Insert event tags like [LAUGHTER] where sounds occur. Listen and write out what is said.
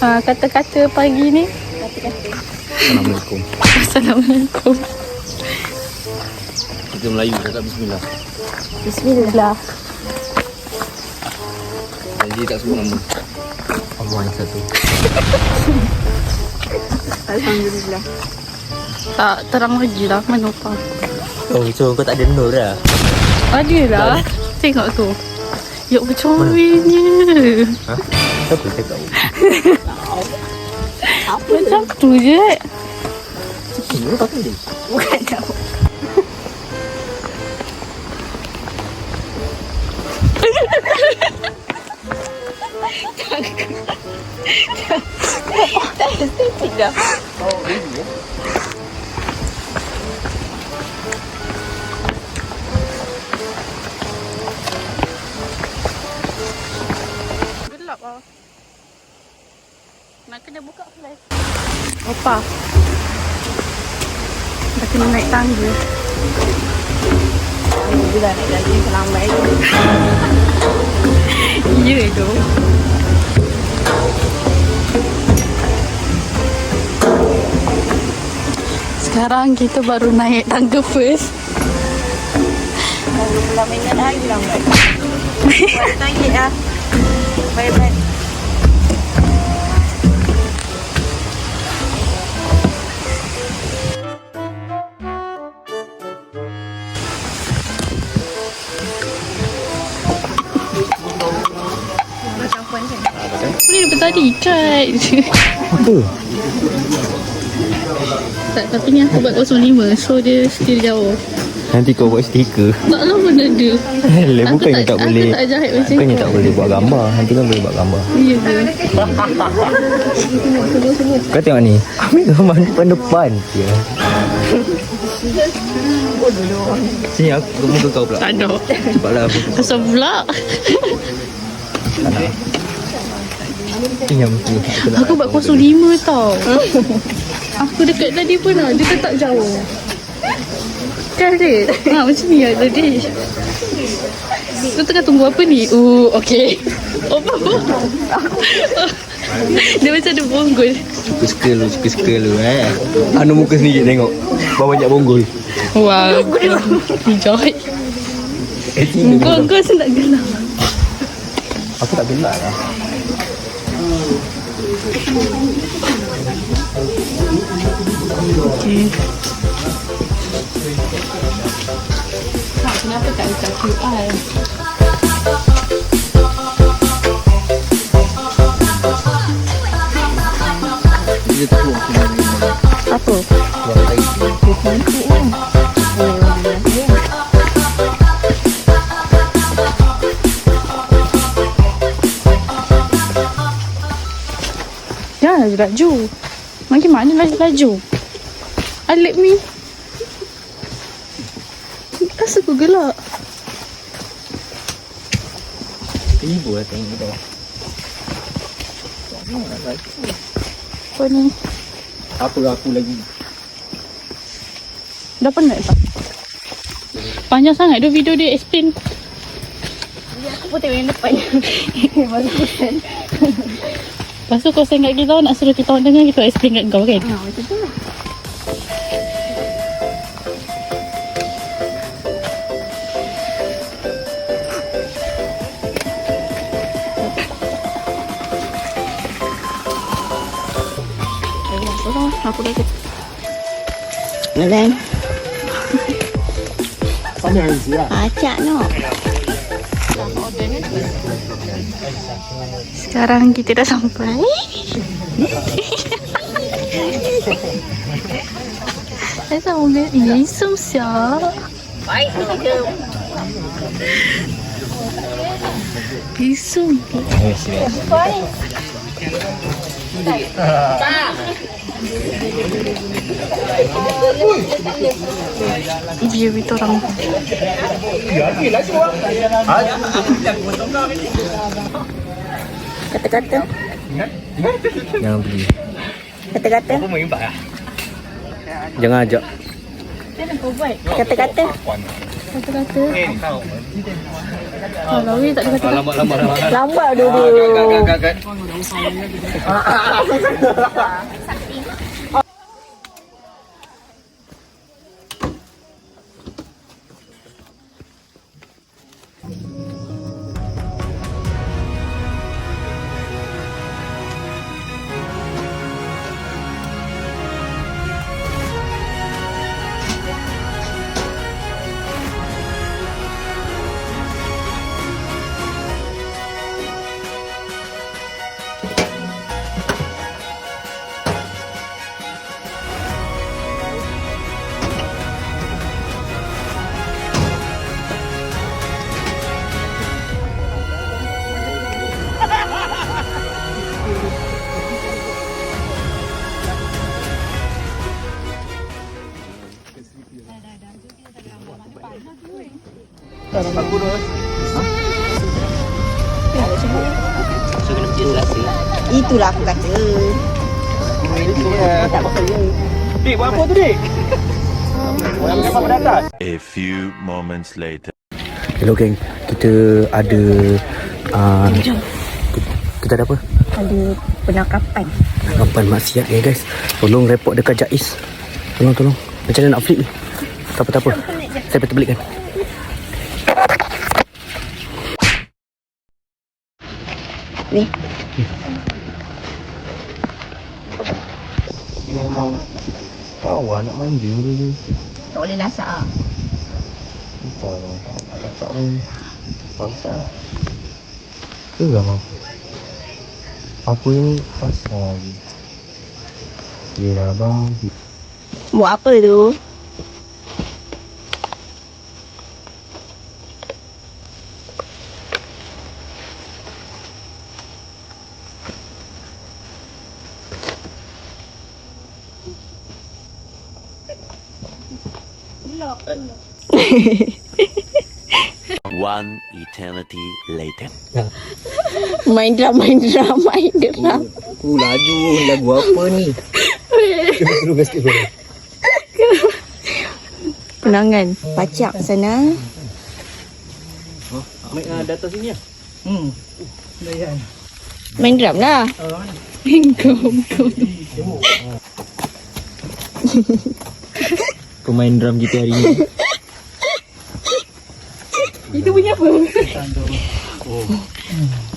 Ah, kata-kata pagi ni. Assalamualaikum. Assalamualaikum. Kita Melayu cakap bismillah. Bismillah. Jadi tak sebut nama. Allah yang satu. Alhamdulillah. Tak terang lagi lah mana apa. Oh, so kau tak ada nur lah. Ada lah. Tengok tu. Ya bercomel-nya. Ha? Siapa cakap? Macam tu je. Nur pakai dia. Bukan tak. Tidak. Gelap Apa? Dah kena naik tangga. Alhamdulillah naik lagi selamat. [LAUGHS] Ya tu. Sekarang kita baru naik tangga first. Baru pulang minat lagi lambat. Ah. Bye-bye. tadi kan Apa? Tak, tapi ni aku buat 05 So dia still jauh. Nanti kau buat stiker. Tak lah benda dia. Eh, Hele, bukan tak, tak boleh. Aku tak jahit macam tu tak boleh buat gambar. Nanti kan boleh buat gambar. Ya ke hmm. Kau tengok ni. Ambil gambar depan-depan Ya Sini aku muka kau pula. Tak ada. Cepatlah aku Asal pula. Tak ada Pinjam tu. Aku buat kosong lima tau. aku dekat tadi pun lah. Dia tetap jauh. Kan dia? Ah, ha, macam ni lah tadi. Kau tengah tunggu apa ni? Oh, uh, okay. Oh, apa? Dia macam ada bonggol Suka-suka lu Suka-suka lu eh Anu muka sendiri tengok Bawa banyak bonggol Wow Enjoy Kau, kau senang gelap Aku tak gelap lah Okay Kenapa tak buka QR? Lagi laju. Makin mana lagi laju? Alik mi. Rasa aku gelak. Ibu lah tengok tu. Apa ni? Apa aku lagi? Dah penat tak? Panjang sangat tu video dia explain. Aku pun tengok yang depan. [LAUGHS] Baru pesan. Lepas tu kau send kat kita nak suruh kita orang dengar kita explain kat kau kan? Ha, macam tu lah. Aku dah Nelen. Mana yang siap? Acak no. Sekarang kita dah sampai. Saya mau lihat ini susah. Baik tu. Isum. Eh. View itu orang. Kata-kata. Jangan pergi. Kata-kata. Jangan ajak. Kata-kata. Kata-kata. Tak Lambat lambat lambat. Lambat dulu. Agak agak agak. [LAUGHS] Selasa. Itulah aku kata. Dik buat apa tu dik? A few moments later. Hello geng, kita ada uh, kita ada apa? Ada penangkapan. Kapan maksiat ni guys Tolong report dekat Jais Tolong tolong Macam mana nak flip ni Tak apa tak apa Saya betul belikkan Ni. Memang Awak nak manja dulu. Tak boleh lasak ah. Tolong Tak ni. Bangsa. Ke abang Apa ni? Pasal lagi. Yelah abang Buat apa tu? [LAUGHS] One eternity later. Main drum, main drum, main drum. Aku laju Lagu apa ni Terus terus sikit boleh Penangan. Pacak sana. Ambil uh, data sini ya Main drum lah. Pemain drum kita hari ni. [LAUGHS] Itu punya apa? [LAUGHS]